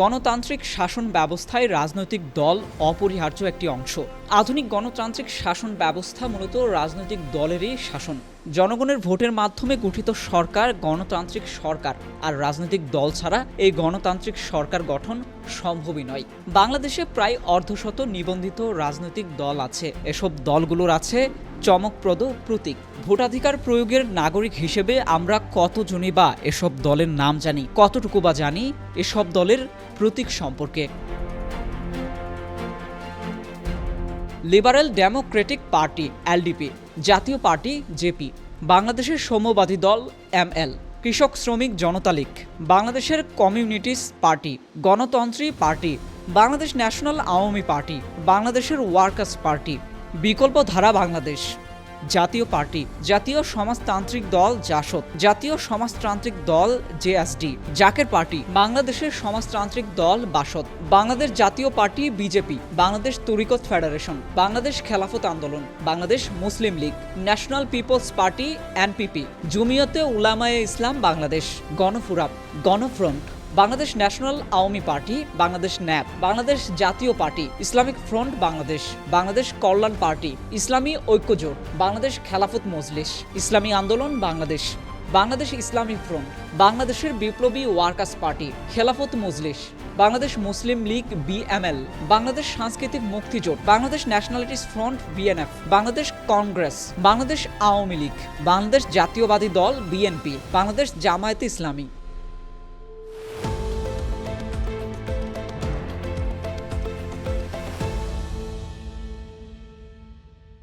গণতান্ত্রিক শাসন ব্যবস্থায় রাজনৈতিক দল অপরিহার্য একটি অংশ। আধুনিক গণতান্ত্রিক শাসন ব্যবস্থা মূলত রাজনৈতিক দলেরই শাসন। জনগণের ভোটের মাধ্যমে গঠিত সরকার গণতান্ত্রিক সরকার, আর রাজনৈতিক দল ছাড়া এই গণতান্ত্রিক সরকার গঠন সম্ভবই নয়। বাংলাদেশে প্রায় অর্ধশত নিবন্ধিত রাজনৈতিক দল আছে। এসব দলগুলোর আছে চমকপ্রদ প্রতীক। ভোটাধিকার প্রয়োগের নাগরিক হিসেবে আমরা কতজনই বা এসব দলের নাম জানি, কতটুকু বা জানি এসব দলের প্রতীক সম্পর্কে। Liberal democratic party, LDP, Jatiya party, JP, বাংলাদেশের সৌম্যবাদী দল, এমএল, কৃষক শ্রমিক জনতা লীগ, বাংলাদেশের communist party, Ganatantri party, Bangladesh national Awami party, বাংলাদেশের ওয়ার্কার্স পার্টি বিকল্প ধারা বাংলাদেশ। জাতীয় পার্টি, জাতীয় সমাজতান্ত্রিক দল জাসদ, জাতীয় সমাজতান্ত্রিক দল জেএসডি জাকের পার্টি, বাংলাদেশের সমাজতান্ত্রিক দল বাসদ, বাংলাদেশ জাতীয় পার্টি বিজেপি, বাংলাদেশ তরিকত federation, Bangladesh Khelafat Andolan, Bangladesh Muslim league, national peoples party, NPP, Jamiat Ulamaye Islam Bangladesh গণফুরাব Gano Front Bangladesh national Awami party, Bangladesh NAP, Bangladesh Jatiya party, Islamic front Bangladesh Bangladesh Kalyan party, Islami Oikyajote, Bangladesh Khelafat Majlis, ইসলামী আন্দোলন বাংলাদেশ বাংলাদেশ ইসলামী front, বাংলাদেশের Biplobi workers party, Khelafat Majlis, Bangladesh Muslim league BML, Bangladesh Sanskritik Muktijote, Bangladesh nationalities front BNF, Bangladesh congress, Bangladesh Awami league, Bangladesh Jatiyabadi Dal BNP, Bangladesh জামায়াতে ইসলামী।